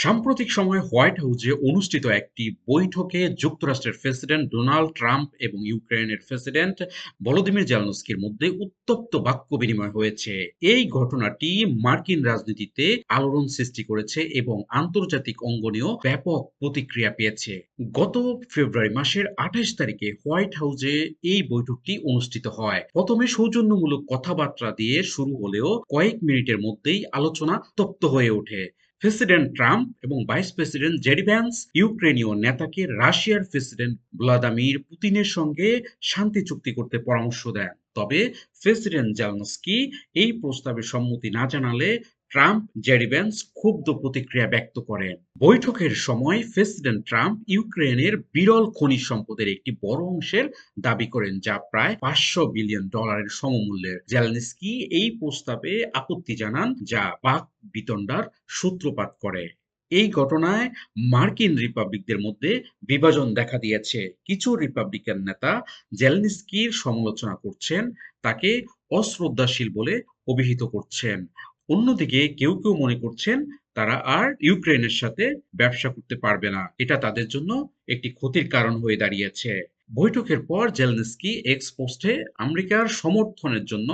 সাম্প্রতিক সময়ে হোয়াইট হাউসে অনুষ্ঠিত একটি বৈঠকে যুক্তরাষ্ট্রের প্রেসিডেন্ট ডোনাল্ড ট্রাম্প এবং ইউক্রেনের প্রেসিডেন্ট ভলোদিমির জেলনস্কির মধ্যে উত্তপ্ত বাক্য বিনিময় হয়েছে। এই ঘটনাটি মার্কিন রাজনীতিতে আলোড়ন সৃষ্টি করেছে এবং আন্তর্জাতিক অঙ্গনেও ব্যাপক প্রতিক্রিয়া পেয়েছে। গত ফেব্রুয়ারি মাসের আঠাশ তারিখে হোয়াইট হাউসে এই বৈঠকটি অনুষ্ঠিত হয়। প্রথমে সৌজন্যমূলক কথাবার্তা দিয়ে শুরু হলেও কয়েক মিনিটের মধ্যেই আলোচনা তপ্ত হয়ে ওঠে। প্রেসিডেন্ট ট্রাম্প এবং ভাইস প্রেসিডেন্ট জেডি ভ্যান্স ইউক্রেনীয় নেতাকে রাশিয়ার প্রেসিডেন্ট ভ্লাদিমির পুতিনের সঙ্গে শান্তি চুক্তি করতে পরামর্শ দেন। তবে প্রেসিডেন্ট জেলনস্কি এই প্রস্তাবে সম্মতি না জানালে ট্রাম্প জেডি ভ্যান্স ক্ষুব্ধ প্রতিক্রিয়া ব্যক্ত করেন। বৈঠকের সময় প্রেসিডেন্ট ট্রাম্প ইউক্রেনের বিরল খনিজ সম্পদের একটি বড় অংশের দাবি করেন, যা প্রায় পাঁচশো বিলিয়ন ডলারের সমমূল্যের। জেলনস্কি এই প্রস্তাবে আপত্তি জানান, যা পাক বিতণ্ডার সূত্রপাত করে। এই ঘটনায় মার্কিন রিপাবলিকদের মধ্যে বিভাজন দেখা দিয়েছে। কিছু রিপাবলিকান নেতা জেলনিস্কির সমালোচনা করছেন, তাকে অশ্রদ্ধাশীল বলে অভিহিত করছেন। অন্যদিকে কেউ কেউ মনে করছেন, তারা আর ইউক্রেনের সাথে ব্যবসা করতে পারবে না। এটা তাদের জন্য একটি ক্ষতির কারণ হয়ে দাঁড়িয়েছে। বৈঠকের পর জেলনিস্কি এক্স পোস্টে আমেরিকার সমর্থনের জন্য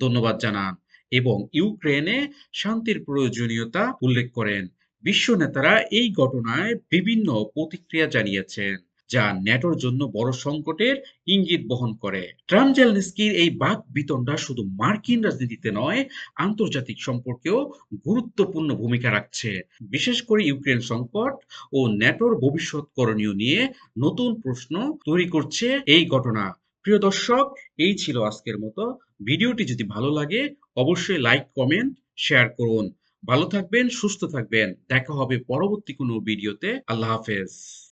ধন্যবাদ জানান। এবং ইউক্রেনে শান্তির প্রয়োজনীয়তা উল্লেখ করেন। বিশ্ব নেতারা এই ঘটনায় বিভিন্ন প্রতিক্রিয়া জানিয়েছেন, যা ন্যাটোর জন্য বড় সংকটের ইঙ্গিত বহন করে। ট্রাম্প জেলনিস্কির এই বাক বিতণ্ডা শুধু মার্কিন রাজনীতিতে নয়, আন্তর্জাতিক সম্পর্কেও গুরুত্বপূর্ণ ভূমিকা রাখছে। বিশেষ করে ইউক্রেন সংকট ও ন্যাটোর ভবিষ্যৎ করণীয় নিয়ে নতুন প্রশ্ন তৈরি করছে এই ঘটনা। প্রিয় দর্শক, এই ছিল আজকের মতো। ভিডিওটি যদি ভালো লাগে, অবশ্যই লাইক কমেন্ট শেয়ার করুন। ভালো থাকবেন, সুস্থ থাকবেন। দেখা হবে পরবর্তী কোনো ভিডিওতে। আল্লাহ হাফেজ।